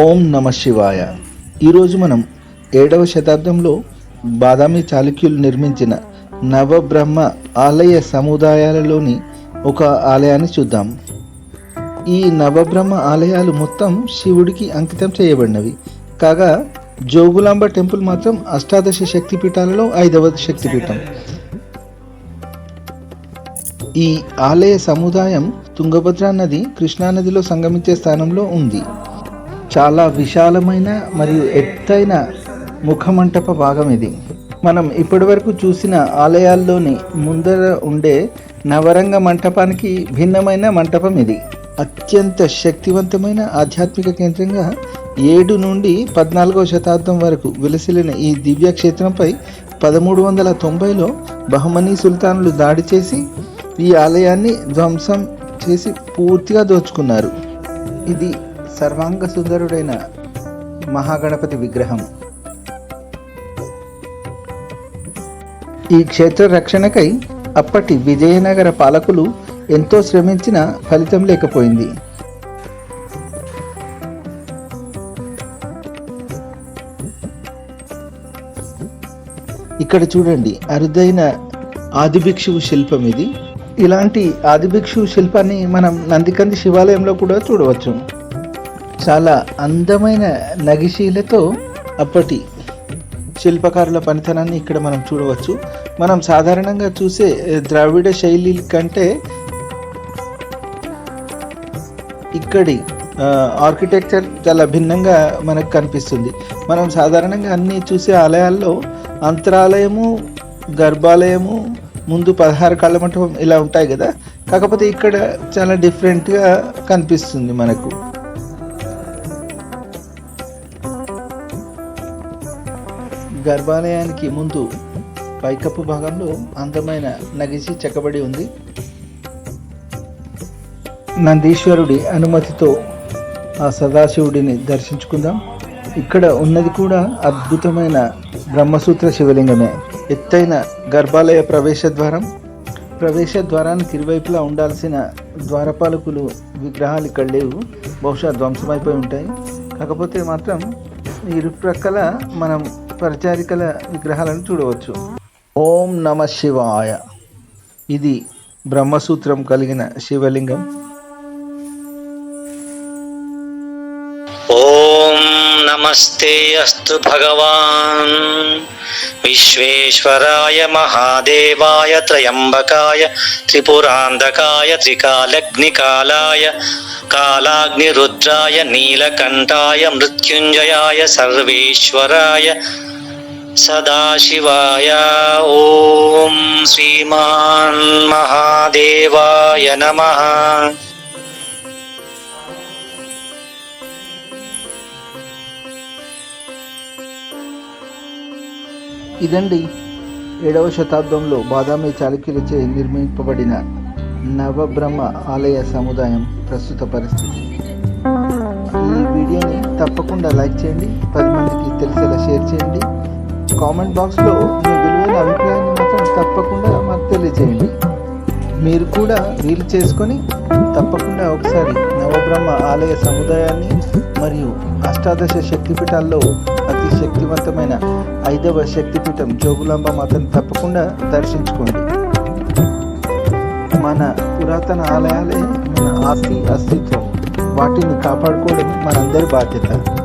ఓం నమ శివాయ. ఈరోజు మనం ఏడవ శతాబ్దంలో బాదామి చాళుక్యులు నిర్మించిన నవబ్రహ్మ ఆలయ సముదాయాలలోని ఒక ఆలయాన్ని చూద్దాం. ఈ నవబ్రహ్మ ఆలయాలు మొత్తం శివుడికి అంకితం చేయబడినవి. కాగా జోగులాంబ టెంపుల్ మాత్రం అష్టాదశ శక్తిపీఠాలలో ఐదవ శక్తిపీఠం. ఈ ఆలయ సముదాయం తుంగభద్రా నది కృష్ణానదిలో సంగమించే స్థానంలో ఉంది. చాలా విశాలమైన మరియు ఎత్తైన ముఖమంటప భాగం ఇది. మనం ఇప్పటివరకు చూసిన ఆలయాల్లోని ముందర ఉండే నవరంగ మంటపానికి భిన్నమైన మంటపం ఇది. అత్యంత శక్తివంతమైన ఆధ్యాత్మిక కేంద్రంగా ఏడు నుండి పద్నాలుగవ శతాబ్దం వరకు విలసిలిన ఈ దివ్య క్షేత్రంపై పదమూడు వందల తొంభైలో బహమనీ సుల్తానులు దాడి చేసి ఈ ఆలయాన్ని ధ్వంసం చేసి పూర్తిగా దోచుకున్నారు. ఇది సర్వాంగ సుందరుడైన మహాగణపతి విగ్రహం. ఈ క్షేత్ర రక్షణకై అప్పటి విజయనగర పాలకులు ఎంతో శ్రమించిన ఫలితం లేకపోయింది. ఇక్కడ చూడండి అరుదైన ఆదిభిక్షువు శిల్పం ఇది. ఇలాంటి ఆదిభిక్షువు శిల్పాన్ని మనం నందికంది శివాలయంలో కూడా చూడవచ్చు. చాలా అందమైన నగిశీలతో అప్పటి శిల్పకారుల పనితనాన్ని ఇక్కడ మనం చూడవచ్చు. మనం సాధారణంగా చూసే ద్రావిడ శైలి కంటే ఇక్కడి ఆర్కిటెక్చర్ చాలా భిన్నంగా మనకు కనిపిస్తుంది. మనం సాధారణంగా అన్నీ చూసే ఆలయాల్లో అంతరాలయము గర్భాలయము ముందు పదహారు కాళ్ళ మంటపం ఇలా ఉంటాయి కదా. కాకపోతే ఇక్కడ చాలా డిఫరెంట్గా కనిపిస్తుంది మనకు. గర్భాలయానికి ముందు పైకప్పు భాగంలో అందమైన నగిసి చెక్కబడి ఉంది. నందీశ్వరుడి అనుమతితో ఆ సదాశివుడిని దర్శించుకుందాం. ఇక్కడ ఉన్నది కూడా అద్భుతమైన బ్రహ్మసూత్ర శివలింగమే. ఎత్తైన గర్భాలయ ప్రవేశ ద్వారం. ప్రవేశ ద్వారానికి ఇరువైపులా ఉండాల్సిన ద్వారపాలకులు విగ్రహాలు ఇక్కడ లేవు. బహుశా ధ్వంసమైపోయి ఉంటాయి. కాకపోతే మాత్రం ఇరుప్రక్కల మనం పరిచారికల విగ్రహాలను చూడవచ్చు. ఓం నమ శివాయ. ఇది బ్రహ్మసూత్రం కలిగిన శివలింగం. నమస్తే అస్తు భగవాన్ విశ్వేశ్వరాయ మహాదేవాయ త్రయంబకాయ త్రిపురాంధకాయ త్రికాలగ్నికాలాయ కాలాగ్నిరుద్రాయ నీలకంఠాయ మృత్యుంజయాయ సర్వేశ్వరాయ సదాశివాయ ఓం శ్రీమాన్ మహాదేవాయ నమః ఇదండి ఏడవ శతాబ్దంలో బాదామి చాళుక్యులచే నిర్మింపబడిన నవబ్రహ్మ ఆలయ సముదాయం ప్రస్తుత పరిస్థితి. ఈ వీడియోని తప్పకుండా లైక్ చేయండి పది మందికి తెలిసేలా షేర్ చేయండి. కామెంట్ బాక్స్లో మీ విలువైన అభిప్రాయాన్ని మాత్రం తప్పకుండా మాకు తెలియజేయండి మీరు కూడా వీలు చేసుకొని తప్పకుండా ఒకసారి నవబ్రహ్మ ఆలయ సముదాయాన్ని మరియు అష్టాదశ శక్తిపీఠాల్లో శక్తివంతమైన ఐదవ శక్తిపీఠం జోగులాంబ మాతను తప్పకుండా దర్శించుకోండి. మన పురాతన ఆలయాలే మన ఆస్తి అస్తిత్వం. వాటిని కాపాడుకోవడం మనందరి బాధ్యత.